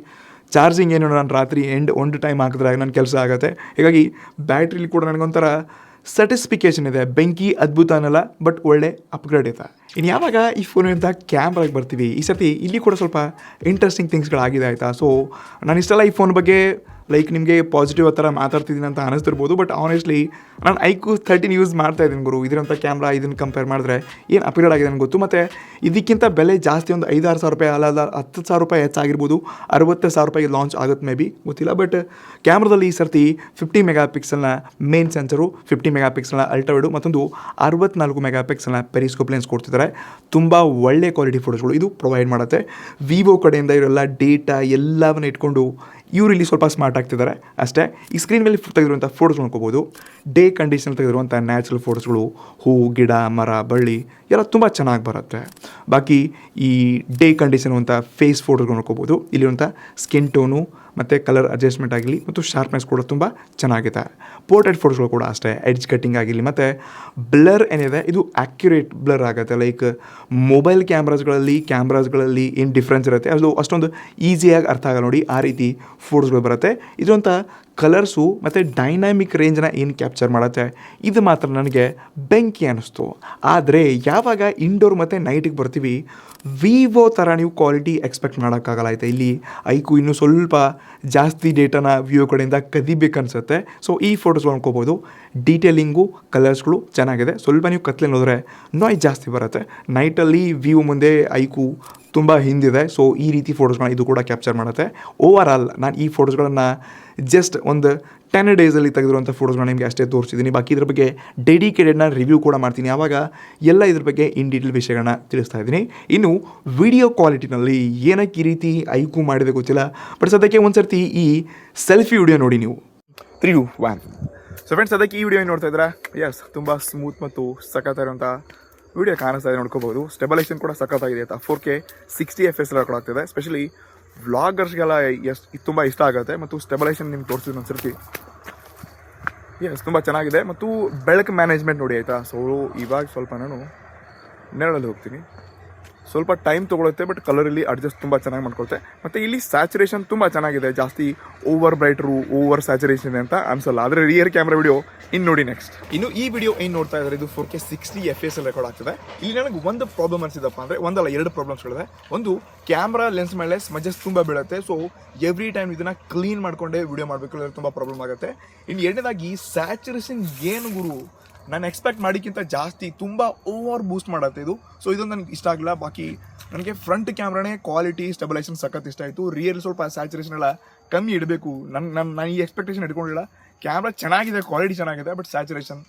ಚಾರ್ಜಿಂಗ್ ಏನು ನಾನು ರಾತ್ರಿ ಎಂಡ್ ಒಂದು ಟೈಮ್ ಹಾಕಿದ್ರೆ ನನ್ನ ಕೆಲಸ ಆಗುತ್ತೆ. ಹೀಗಾಗಿ ಬ್ಯಾಟ್ರಿಲಿ ಕೂಡ ನನಗೊಂಥರ ಸ್ಯಾಟಿಸ್ಫಿಕೇಷನ್ ಇದೆ. ಬೆಂಕಿ ಅದ್ಭುತ ಅನ್ನಲ್ಲ ಬಟ್ ಒಳ್ಳೆ ಅಪ್ಗ್ರೇಡ್ ಇದೆ. ಇನ್ನು ಯಾವಾಗ ಈ ಫೋನಿಂದ ಕ್ಯಾಮ್ರಾಗೆ ಬರ್ತೀವಿ? ಈ ಸರ್ತಿ ಇಲ್ಲಿ ಕೂಡ ಸ್ವಲ್ಪ ಇಂಟ್ರೆಸ್ಟಿಂಗ್ ಥಿಂಗ್ಸ್ಗಳಾಗಿದೆ ಆಯಿತಾ? ಸೊ ನಾನು ಇಷ್ಟೆಲ್ಲ ಈ ಫೋನ್ ಬಗ್ಗೆ ಲೈಕ್ ನಿಮಗೆ ಪಾಸಿಟಿವ್ ಆ ಥರ ಮಾತಾಡ್ತಿದ್ದೀನಿ ಅಂತ ಅನಿಸ್ತಿರ್ಬೋದು ಬಟ್ ಆನೆಸ್ಟ್ಲಿ ನಾನು ಐಕು ಥರ್ಟಿನ್ ಯೂಸ್ ಮಾಡ್ತಾ ಇದ್ದೀನಿ ಗುರು. ಇದರಂಥ ಕ್ಯಾಮ್ರಾ ಇದನ್ನು ಕಂಪೇರ್ ಮಾಡಿದ್ರೆ ಏನು ಅಪ್ಗ್ರೇಡ್ ಆಗಿದೆ ನನಗೆ ಗೊತ್ತು. ಮತ್ತು ಇದಕ್ಕಿಂತ ಬೆಲೆ ಜಾಸ್ತಿ ಒಂದು ಐದಾರು ಸಾವಿರ ರೂಪಾಯಿ ಅಲ್ಲ ಹತ್ತು ಸಾವಿರ ರೂಪಾಯಿ ಹೆಚ್ಚಾಗಿರ್ಬೋದು, ಅರವತ್ತು ಸಾವಿರ ರೂಪಾಯಿಗೆ ಲಾಂಚ್ ಆಗುತ್ತೆ ಮೇ ಬಿ ಗೊತ್ತಿಲ್ಲ ಬಟ್ ಕ್ಯಾಮ್ರಾದಲ್ಲಿ ಈ ಸರ್ತಿ ಫಿಫ್ಟಿ ಮೆಗಾ ಪಿಕ್ಸಲ್ನ ಮೇನ್ ಸೆನ್ಸರು ಫಿಫ್ಟಿ ಮೆಗಾ ಪಿಕ್ಸಲ್ನ ಅಲ್ಟ್ರಾವೈಡು ಮತ್ತೊಂದು ಅರವತ್ನಾಲ್ಕು ಮೆಗಾ ಪಿಕ್ಸಲ್ನ ಪೆರಿಸ್ಕೋಪ್ ಲೆನ್ಸ್ ಕೊಡ್ತಿದ್ದಾರೆ. ತುಂಬ ಒಳ್ಳೆ ಕ್ವಾಲಿಟಿ ಫೋಟೋಸ್ಗಳು ಇದು ಪ್ರೊವೈಡ್ ಮಾಡುತ್ತೆ. ವಿವೋ ಕಡೆಯಿಂದ ಇವರೆಲ್ಲ ಡೇಟಾ ಎಲ್ಲವನ್ನು ಇಟ್ಕೊಂಡು ಇವರು ಇಲ್ಲಿ ಸ್ವಲ್ಪ ಸ್ಮಾರ್ಟ್ ಆಗ್ತಿದ್ದಾರೆ ಅಷ್ಟೇ. ಈ ಸ್ಕ್ರೀನ್ ಮೇಲೆ ತೆಗೆದಿರುವಂಥ ಫೋಟೋಸ್ ನೋಡ್ಕೋಬೋದು ಡೇ ಕಂಡೀಷನ್ ತೆಗೆದಿರುವಂಥ ನ್ಯಾಚುರಲ್ ಫೋಟೋಸ್ಗಳು ಹೂವು ಗಿಡ, ಮರ, ಬಳ್ಳಿ, ಎಲ್ಲ ತುಂಬ ಚೆನ್ನಾಗಿ ಬರುತ್ತೆ. ಬಾಕಿ ಈ ಡೇ ಕಂಡೀಷನ್ ಅಂತ ಫೇಸ್ ಫೋಟೋಸ್ಗಳು ನೋಡ್ಕೋಬೋದು. ಇಲ್ಲಿರುವಂಥ ಸ್ಕಿನ್ ಟೋನು ಮತ್ತು ಕಲರ್ ಅಡ್ಜಸ್ಟ್ಮೆಂಟ್ ಆಗಲಿ ಮತ್ತು ಶಾರ್ಪ್ನೆಸ್ ಕೂಡ ತುಂಬ ಚೆನ್ನಾಗಿದೆ ಪೋರ್ಟ್ರೇಟ್ ಫೋಟೋಸ್ಗಳು ಕೂಡ ಅಷ್ಟೇ ಎಡ್ಜ್ ಕಟ್ಟಿಂಗ್ ಆಗಿರಲಿ ಮತ್ತು ಬ್ಲರ್ ಏನಿದೆ, ಇದು ಆ್ಯಕ್ಯುರೇಟ್ ಬ್ಲರ್ ಆಗುತ್ತೆ. ಲೈಕ್ ಮೊಬೈಲ್ ಕ್ಯಾಮ್ರಾಸ್ಗಳಲ್ಲಿ ಕ್ಯಾಮ್ರಾಸ್ಗಳಲ್ಲಿ ಏನು ಡಿಫ್ರೆನ್ಸ್ ಇರುತ್ತೆ, ಅದು ಅಷ್ಟೊಂದು ಈಸಿಯಾಗಿ ಅರ್ಥ ಆಗಲ್ಲ ನೋಡಿ, ಆ ರೀತಿ ಫೋಟೋಸ್ಗಳು ಬರುತ್ತೆ. ಇದೊಂಥ ಕಲರ್ಸು ಮತ್ತು ಡೈನಾಮಿಕ್ ರೇಂಜನ್ನ ಏನು ಕ್ಯಾಪ್ಚರ್ ಮಾಡುತ್ತೆ, ಇದು ಮಾತ್ರ ನನಗೆ ಬೆಂಕಿ ಅನ್ನಿಸ್ತು ಆದರೆ ಯಾವಾಗ ಇಂಡೋರ್ ಮತ್ತು ನೈಟಿಗೆ ಬರ್ತೀವಿ ವಿವೋ ಥರ ನೀವು ಕ್ವಾಲಿಟಿ ಎಕ್ಸ್ಪೆಕ್ಟ್ ಮಾಡೋಕ್ಕಾಗಲ್ಲ ಆಯಿತಾ? ಇಲ್ಲಿ ಐಕು ಇನ್ನೂ ಸ್ವಲ್ಪ ಜಾಸ್ತಿ ಡೇಟಾನ ವಿವೋ ಕಡೆಯಿಂದ ಕದಿಬೇಕನ್ಸುತ್ತೆ. ಸೊ ಈ ಫೋಟೋಸ್ ಅನ್ಕೋಬೋದು ಡೀಟೇಲಿಂಗು ಕಲರ್ಸ್ಗಳು ಚೆನ್ನಾಗಿದೆ. ಸ್ವಲ್ಪ ನೀವು ಕತ್ಲೆ ನೋಡಿದ್ರೆ ನಾಯ್ಸ್ ಜಾಸ್ತಿ ಬರುತ್ತೆ. ನೈಟಲ್ಲಿ ವಿವೋ ಮುಂದೆ ಐಕು ತುಂಬ ಹಿಂದಿದೆ. ಸೊ ಈ ರೀತಿ ಫೋಟೋಸ್ಗಳನ್ನ ಇದು ಕೂಡ ಕ್ಯಾಪ್ಚರ್ ಮಾಡುತ್ತೆ. ಓವರ್ ಆಲ್ ನಾನು ಈ ಫೋಟೋಸ್ಗಳನ್ನು ಜಸ್ಟ್ ಒಂದು ಟೆನ್ ಡೇಸಲ್ಲಿ ತೆಗೆದಿರುವಂಥ ಫೋಟೋಸ್ನ ನಿಮಗೆ ಅಷ್ಟೇ ತೋರಿಸಿದ್ದೀನಿ ಬಾಕಿ ಇದ್ರ ಬಗ್ಗೆ ಡೆಡಿಕೇಟೆಡ್ನ ರಿವ್ಯೂ ಕೂಡ ಮಾಡ್ತೀನಿ. ಆವಾಗ ಎಲ್ಲ ಇದ್ರ ಬಗ್ಗೆ ಇನ್ ಡೀಟೇಲ್ ವಿಷಯಗಳನ್ನ ತಿಳಿಸ್ತಾ ಇದ್ದೀನಿ. ಇನ್ನು ವಿಡಿಯೋ ಕ್ವಾಲಿಟಿನಲ್ಲಿ ಏನಕ್ಕೆ ಈ ರೀತಿ ಐಕು ಮಾಡಿದೆ ಗೊತ್ತಿಲ್ಲ. ಬಟ್ ಸದ್ಯಕ್ಕೆ ಒಂದು ಸರ್ತಿ ಈ ಸೆಲ್ಫಿ ವಿಡಿಯೋ ನೋಡಿ ನೀವು. ತ್ರೀ ಯು ವ್ಯಾನ್ ಸೊ ಫ್ರೆಂಡ್ಸ್ ಅದಕ್ಕೆ ಈ ವಿಡಿಯೋ ನೋಡ್ತಾ ಇದ್ದೀರಾ? ಎಸ್ ತುಂಬ ಸ್ಮೂತ್ ಮತ್ತು ಸಖತ್ತಾಗಿರುವಂಥ ವಿಡಿಯೋ ಕಾಣಿಸ್ತಾ ಇದೆ ನೋಡ್ಕೋಬಹುದು. ಸ್ಟೆಬಲೈಸೇಷನ್ ಕೂಡ ಸಖತ್ತಾಗಿದೆ ಅಂತ. Four K sixty F S record ಆಗ್ತಿದೆ ಸ್ಪೆಷಲಿ ವ್ಲಾಗರ್ಸ್ಗೆಲ್ಲ ಎಸ್ ತುಂಬ ಇಷ್ಟ ಆಗುತ್ತೆ. ಮತ್ತು ಸ್ಟೆಬಲೈಸೇಷನ್ ನಿಮ್ಗೆ ತೋರಿಸಿದ್ರು ಒಂದು ಸರ್ತಿ ಎಸ್ ತುಂಬ ಚೆನ್ನಾಗಿದೆ. ಮತ್ತು ಬೆಳಕು ಮ್ಯಾನೇಜ್ಮೆಂಟ್ ನೋಡಿ, ಆಯಿತಾ? ಸೊ ಇವಾಗ ಸ್ವಲ್ಪ ನಾನು ನೆರಳಲ್ಲಿ ಹೋಗ್ತೀನಿ. ಸ್ವಲ್ಪ ಟೈಮ್ ತೊಗೊಳುತ್ತೆ ಬಟ್ ಕಲರಲ್ಲಿ ಅಡ್ಜಸ್ಟ್ ತುಂಬ ಚೆನ್ನಾಗಿ ಮಾಡ್ಕೊಳುತ್ತೆ. ಮತ್ತು ಇಲ್ಲಿ ಸ್ಯಾಚುರೇಷನ್ ತುಂಬ ಚೆನ್ನಾಗಿದೆ. ಜಾಸ್ತಿ ಓವರ್ ಬ್ರೈಟ್ರು ಓವರ್ ಸ್ಯಾಚುರೇಷನ್ ಅಂತ ಅನ್ಸಲ್ಲ. ಆದರೆ ರಿಯರ್ ಕ್ಯಾಮ್ರಾ ವಿಡಿಯೋ ಇನ್ನು ನೋಡಿ ನೆಕ್ಸ್ಟ್ ಇನ್ನು ಈ ವಿಡಿಯೋ ಏನು ನೋಡ್ತಾ ಇದ್ದಾರೆ ಇದು four K sixty F S record ಆಗ್ತದೆ. ಇಲ್ಲಿ ನನಗೆ ಒಂದು ಪ್ರಾಬ್ಲಮ್ ಅನ್ಸಿದಪ್ಪ ಅಂದರೆ, ಒಂದಲ್ಲ, ಎರಡು ಪ್ರಾಬ್ಲಮ್ಸ್ಗಳಿದೆ ಒಂದು ಕ್ಯಾಮ್ರಾ ಲೆನ್ಸ್ ಮೇಲೆ ಸ್ಮಜಸ್ ತುಂಬ ಬೀಳುತ್ತೆ. ಸೊ ಎವ್ರಿ ಟೈಮ್ ಇದನ್ನ ಕ್ಲೀನ್ ಮಾಡ್ಕೊಂಡೇ ವಿಡಿಯೋ ಮಾಡಬೇಕು ತುಂಬ ಪ್ರಾಬ್ಲಮ್ ಆಗುತ್ತೆ. ಇನ್ನು ಎರಡನೇದಾಗಿ ಸ್ಯಾಚುರೇಷನ್ ಏನು ಗುರು? ನಾನು ಎಕ್ಸ್ಪೆಕ್ಟ್ ಮಾಡಿಕ್ಕಿಂತ ಜಾಸ್ತಿ ತುಂಬ ಓವರ್ ಬೂಸ್ಟ್ ಮಾಡತ್ತೆ ಇದು. ಸೊ ಇದೊಂದು ನನಗೆ ಇಷ್ಟ ಆಗಿಲ್ಲ ಬಾಕಿ ನನಗೆ ಫ್ರಂಟ್ ಕ್ಯಾಮ್ರಾನೇ ಕ್ವಾಲಿಟಿ ಸ್ಟೆಬಲೈಸೇಷನ್ ಸಖತ್ ಇಷ್ಟ ಆಯಿತು. ರಿಯಲ್ ಸ್ವಲ್ಪ ಸ್ಯಾಚುರೇಷನ್ ಎಲ್ಲ ಕಮ್ಮಿ ಇಡಬೇಕು. ನನ್ನ ನನ್ನ ನಾನು ಈ ಎಕ್ಸ್ಪೆಕ್ಟೇಷನ್ ಇಟ್ಕೊಂಡಿಲ್ಲ. ಕ್ಯಾಮ್ರಾ ಚೆನ್ನಾಗಿದೆ ಕ್ವಾಲಿಟಿ ಚೆನ್ನಾಗಿದೆ but saturation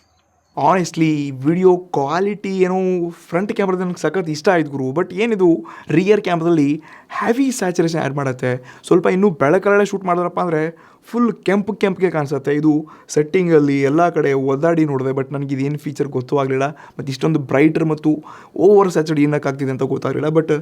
honestly video quality ಏನೋ ಫ್ರಂಟ್ ಕ್ಯಾಮ್ರಾದ ನನಗೆ ಸಖತ್ ಇಷ್ಟ ಆಯ್ತು ಗುರು. ಬಟ್ ಏನಿದು ರಿಯರ್ ಕ್ಯಾಮ್ರದಲ್ಲಿ ಹ್ಯಾವಿ ಸ್ಯಾಚುರೇಷನ್ ಆ್ಯಡ್ ಮಾಡುತ್ತೆ. ಸ್ವಲ್ಪ ಇನ್ನೂ ಬೆಳಕಲ್ಲೇ ಶೂಟ್ ಮಾಡಿದ್ರಪ್ಪ ಅಂದರೆ ಫುಲ್ ಕೆಂಪು ಕೆಂಪಿಗೆ ಕಾಣಿಸುತ್ತೆ. ಇದು ಸೆಟ್ಟಿಂಗಲ್ಲಿ ಎಲ್ಲ ಕಡೆ ಒದ್ದಾಡಿ ನೋಡಿದೆ. ಬಟ್ ನನಗೆ ಇದೇನು ಫೀಚರ್ ಗೊತ್ತೂ ಆಗಲಿಲ್ಲ. ಮತ್ತು ಇಷ್ಟೊಂದು ಬ್ರೈಟರ್ ಮತ್ತು ಓವರ್ ಸ್ಯಾಚುರೇಟ್ ಏನಕ್ಕಾಗ್ತಿದೆ ಅಂತ ಗೊತ್ತಾಗಲಿಲ್ಲ. ಬಟ್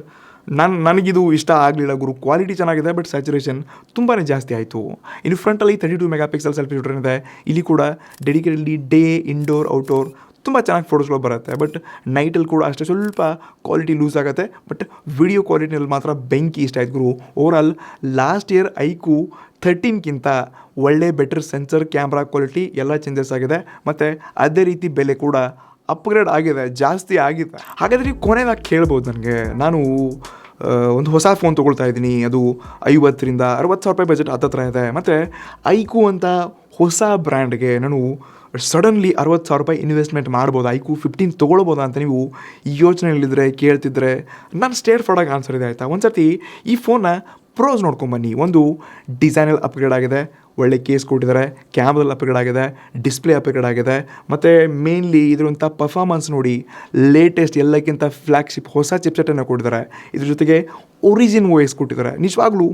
ನಾನು, ನನಗಿದು ಇಷ್ಟ ಆಗಲಿಲ್ಲ ಗುರು. ಕ್ವಾಲಿಟಿ ಚೆನ್ನಾಗಿದೆ ಬಟ್ ಸ್ಯಾಚುರೇಷನ್ ತುಂಬಾ ಜಾಸ್ತಿ ಆಯಿತು. ಇನ್ನು ಫ್ರಂಟಲ್ಲಿ thirty two mega pixel selfie shooter ಇದೆ ಇಲ್ಲಿ ಕೂಡ ಡೆಡಿಕೇಟೆಡ್ಲಿ ಡೇ ಇಂಡೋರ್ ಔಟ್ಡೋರ್ ತುಂಬ ಚೆನ್ನಾಗಿ ಫೋಟೋಸ್ಗಳು ಬರುತ್ತೆ. ಬಟ್ ನೈಟಲ್ಲಿ ಕೂಡ ಅಷ್ಟೇ ಸ್ವಲ್ಪ ಕ್ವಾಲಿಟಿ ಲೂಸ್ ಆಗುತ್ತೆ. ಬಟ್ ವಿಡಿಯೋ ಕ್ವಾಲಿಟಿನಲ್ಲಿ ಮಾತ್ರ ಬೆಂಕಿ ಇಷ್ಟ ಆಯ್ತು ಗುರು. ಓವರಾಲ್ ಲಾಸ್ಟ್ ಇಯರ್ ಐಕು ಥರ್ಟೀನ್ಗಿಂತ ಒಳ್ಳೆ ಬೆಟರ್ ಸೆನ್ಸರ್ ಕ್ಯಾಮ್ರಾ ಕ್ವಾಲಿಟಿ ಎಲ್ಲ ಚೇಂಜಸ್ ಆಗಿದೆ. ಮತ್ತು ಅದೇ ರೀತಿ ಬೆಲೆ ಕೂಡ ಅಪ್ಗ್ರೇಡ್ ಆಗಿದೆ, ಜಾಸ್ತಿ ಆಗಿದೆ. ಹಾಗಾದರೆ ನೀವು ಕೊನೆಯದಾಗಿ ಕೇಳ್ಬೋದು ನನಗೆ. ನಾನು ಒಂದು ಹೊಸ ಫೋನ್ ತೊಗೊಳ್ತಾ ಇದ್ದೀನಿ. ಅದು ಐವತ್ತರಿಂದ ಅರವತ್ತು ಸಾವಿರ ರೂಪಾಯಿ ಬಜೆಟ್ ಹತ್ತತ್ರ ಇದೆ. ಮತ್ತು ಐಕು ಅಂತ ಹೊಸ ಬ್ರ್ಯಾಂಡ್ಗೆ ನಾನು ಸಡನ್ಲಿ ಅರವತ್ತು ಸಾವಿರ ರೂಪಾಯಿ ಇನ್ವೆಸ್ಟ್ಮೆಂಟ್ ಮಾಡ್ಬೋದು? ಐಕು ಫಿಫ್ಟೀನ್ ತೊಗೊಳ್ಬೋದಾ ಅಂತ ನೀವು ಯೋಚನೆಯಲ್ಲಿದ್ದರೆ ಕೇಳ್ತಿದ್ರೆ ನಾನು ಸ್ಟೇಟ್ ಫಾರ್ಡಾಗಿ ಆನ್ಸರ್ ಇದೆ, ಆಯಿತಾ? ಒಂದು ಸರ್ತಿ ಈ ಫೋನ್ನ ಪ್ರೋಸ್ ನೋಡ್ಕೊಂಬನ್ನಿ ಒಂದು ಡಿಸೈನಲ್ಲಿ ಅಪ್ಗ್ರೇಡ್ ಆಗಿದೆ ಒಳ್ಳೆ ಕೇಸ್ ಕೊಟ್ಟಿದ್ದಾರೆ. ಕ್ಯಾಮ್ರಲ್ಲಿ ಅಪ್ಗ್ರೇಡ್ ಆಗಿದೆ ಡಿಸ್ಪ್ಲೇ ಅಪ್ಗ್ರೇಡ್ ಆಗಿದೆ ಮತ್ತು ಮೇನ್ಲಿ ಇದರಂಥ ಪರ್ಫಾರ್ಮೆನ್ಸ್ ನೋಡಿ ಲೇಟೆಸ್ಟ್ ಎಲ್ಲಕ್ಕಿಂತ ಫ್ಲ್ಯಾಗ್ಶಿಪ್ ಹೊಸ ಚಿಪ್ಸೆಟನ್ನು ಕೊಟ್ಟಿದ್ದಾರೆ. ಇದ್ರ ಜೊತೆಗೆ ಒರಿಜಿನ್ ವಾಯ್ಸ್ ಕೊಟ್ಟಿದ್ದಾರೆ. ನಿಜವಾಗ್ಲೂ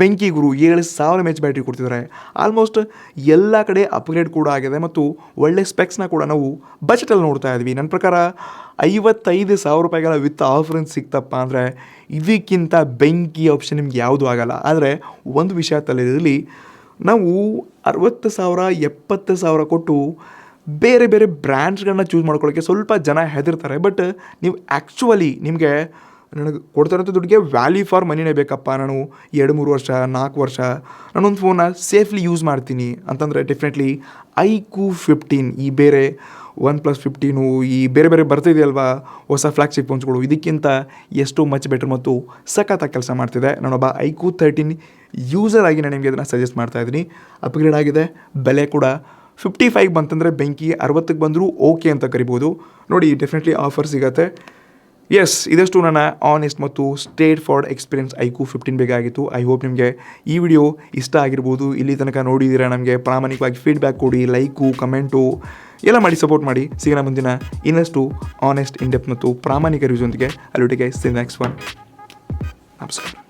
ಬೆಂಕಿ ಗುರು ಏಳು ಸಾವಿರ ಎಚ್ ಬ್ಯಾಟ್ರಿ ಕೊಡ್ತಿದ್ದಾರೆ. ಆಲ್ಮೋಸ್ಟ್ ಎಲ್ಲ ಕಡೆ ಅಪ್ಗ್ರೇಡ್ ಕೂಡ ಆಗಿದೆ ಮತ್ತು ಒಳ್ಳೆ ಸ್ಪೆಕ್ಸ್ನ ಕೂಡ ನಾವು ಬಜೆಟಲ್ಲಿ ನೋಡ್ತಾ ಇದ್ವಿ. ನನ್ನ ಪ್ರಕಾರ ಐವತ್ತೈದು ಸಾವಿರ ರೂಪಾಯಿಗಳ ವಿತ್ ಆಫರನ್ಸ್ ಸಿಕ್ತಪ್ಪ ಅಂದರೆ ಇದಕ್ಕಿಂತ ಬೆಂಕಿ ಆಪ್ಷನ್ ನಿಮ್ಗೆ ಯಾವುದೂ ಆಗಲ್ಲ. ಆದರೆ ಒಂದು ವಿಷಯ ತಲೆಯಲ್ಲಿ ನಾವು ಅರವತ್ತು ಸಾವಿರ, ಎಪ್ಪತ್ತು ಸಾವಿರ ಕೊಟ್ಟು ಬೇರೆ ಬೇರೆ ಬ್ರ್ಯಾಂಡ್ಸ್ಗಳನ್ನ ಚೂಸ್ ಮಾಡ್ಕೊಳ್ಳೋಕ್ಕೆ ಸ್ವಲ್ಪ ಜನ ಹೆದರ್ತಾರೆ. ಬಟ್ ನೀವು ಆ್ಯಕ್ಚುಲಿ ನಿಮಗೆ ನನಗೆ ಕೊಡ್ತಾರಂಥ ದುಡ್ಡಿಗೆ ವ್ಯಾಲ್ಯೂ ಫಾರ್ ಮನಿನೇ ಬೇಕಪ್ಪ. ನಾನು ಎರಡು, ಮೂರು ವರ್ಷ, ನಾಲ್ಕು ವರ್ಷ ನಾನೊಂದು ಫೋನ್ನ ಸೇಫ್ಲಿ ಯೂಸ್ ಮಾಡ್ತೀನಿ. ಅಂತಂದರೆ ಡೆಫಿನೆಟ್ಲಿ ಐಕು ಫಿಫ್ಟೀನ್ ಈ ಬೇರೆ ಒನ್ ಪ್ಲಸ್ ಫಿಫ್ಟೀನು ಈ ಬೇರೆ ಬೇರೆ ಬರ್ತಿದೆಯಲ್ವಾ ಹೊಸ ಫ್ಲಾಗ್ಶಿಪ್ ಫೋನ್ಸ್ಗಳು ಇದಕ್ಕಿಂತ ಎಷ್ಟು ಮಚ್ ಬೆಟರ್ ಮತ್ತು ಸಖತ್ತಾಗಿ ಕೆಲಸ ಮಾಡ್ತಿದೆ. ನಾನೊಬ್ಬ ಐಕ್ಯೂ ತರ್ಟೀನ್ ಯೂಸರ್ ಆಗಿ ನಾನು ನಿಮಗೆ ಅದನ್ನು ಸಜೆಸ್ಟ್ ಮಾಡ್ತಾ ಇದ್ದೀನಿ. ಅಪ್ಗ್ರೇಡ್ ಆಗಿದೆ. ಬೆಲೆ ಕೂಡ ಫಿಫ್ಟಿ ಫೈವ್ ಬಂತಂದರೆ ಬೆಂಕಿ ಅರವತ್ತಕ್ಕೆ ಬಂದರೂ ಓಕೆ ಅಂತ ಕರಿಬೋದು. ನೋಡಿ ಡೆಫಿನೆಟ್ಲಿ ಆಫರ್ ಸಿಗತ್ತೆ. ಎಸ್ ಇದಷ್ಟು ನನ್ನ ಆನೆಸ್ಟ್ ಮತ್ತು straightforward experience iQOO fifteen ಬೇಕಾಗಿತ್ತು. ಐ ಹೋಪ್ ನಿಮಗೆ ಈ ವಿಡಿಯೋ ಇಷ್ಟ ಆಗಿರ್ಬೋದು. ಇಲ್ಲಿ ತನಕ ನೋಡಿದ್ದೀರಾ ನಮಗೆ ಪ್ರಾಮಾಣಿಕವಾಗಿ ಫೀಡ್ಬ್ಯಾಕ್ ಕೊಡಿ ಲೈಕು ಕಮೆಂಟು ಎಲ್ಲ ಮಾಡಿ ಸಪೋರ್ಟ್ ಮಾಡಿ. ಸಿಗೋಣ ಮುಂದಿನ ಇನ್ನಷ್ಟು ಆನೆಸ್ಟ್ ಇಂಡೆಪ್ ಮತ್ತು ಪ್ರಾಮಾಣಿಕ ರಿವ್ಯೂಸ್ ಒಂದಿಗೆ ಅಲ್ಲಿಗೆ ಸಿ ನೆಕ್ಸ್ಟ್ ಒನ್ ನಮಸ್ಕಾರ.